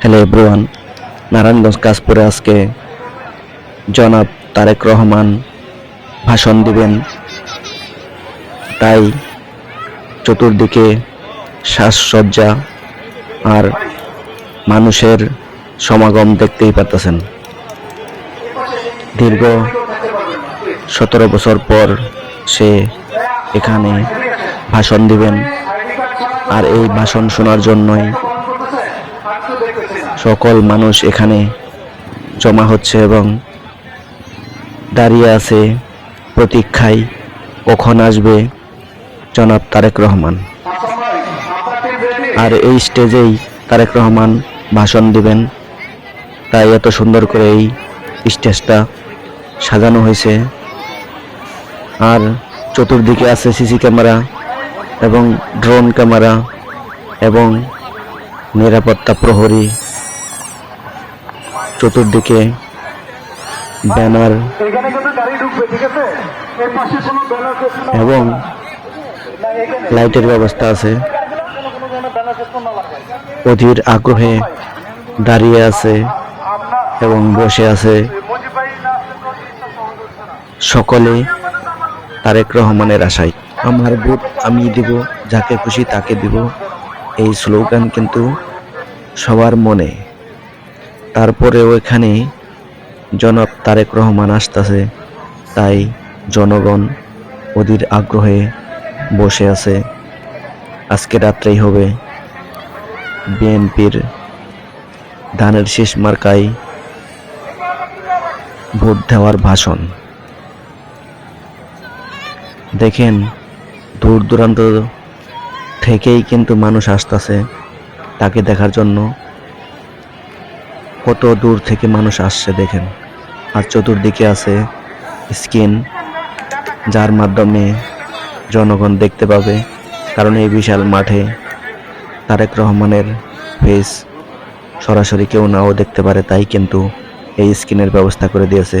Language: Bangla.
হ্যালো এভরিওয়ান নারায়ণগঞ্জ কাশপুরে আজকে জনাব তারেক রহমান ভাষণ দিবেন। তাই চতুর্দিকে সাজসজ্জা আর মানুষের সমাগম দেখতেই পারতেছেন। দীর্ঘ সতেরো বছর পর সে এখানে ভাষণ দিবেন। আর এই ভাষণ শোনার জন্যই সকল মানুষ এখানে জমা হচ্ছে এবং দাঁড়িয়ে আছে প্রতীক্ষায়, কখন আসবে? জনাব তারেক রহমান। আর এই স্টেজেই তারেক রহমান ভাষণ দিবেন। তাই এত সুন্দর করে এই স্টেজটা সাজানো হয়েছে। আর চতুর্দিকে আছে সিসি ক্যামেরা এবং ড্রোন ক্যামেরা এবং নিরাপত্তা প্রহরী চতুর্দিকে ব্যানার এবং লাইটের ব্যবস্থা আছে। অধীর আগ্রহে দাঁড়িয়ে আছে এবং বসে আছে সকলে তারেক রহমানের আশায়। আমার ভোট আমি দিব যাকে খুশি তাকে দিব। এই স্লোগান কিন্তু সবার মনে। তারপরেও এখানে জনাব তারেক রহমান আসতেছে, তাই জনগণ অধীর আগ্রহে বসে আছে। আজকে রাত্রেই হবে বিএনপির ধানের শেষ মার্কায় ভোট দেওয়ার ভাষণ। দেখেন দূর দূরান্ত থেকেই কিন্তু মানুষ আসতেছে তাকে দেখার জন্য। কত দূর থেকে মানুষ আসছে দেখেন। আর চতুর্দিকে আছে স্ক্রিন যার মাধ্যমে জনগণ দেখতে পাবে। কারণ এই বিশাল মাঠে তারেক রহমানের ফেস সরাসরি কেউ নাও দেখতে পারে, তাই কিন্তু এই স্ক্রিনের ব্যবস্থা করে দিয়েছে।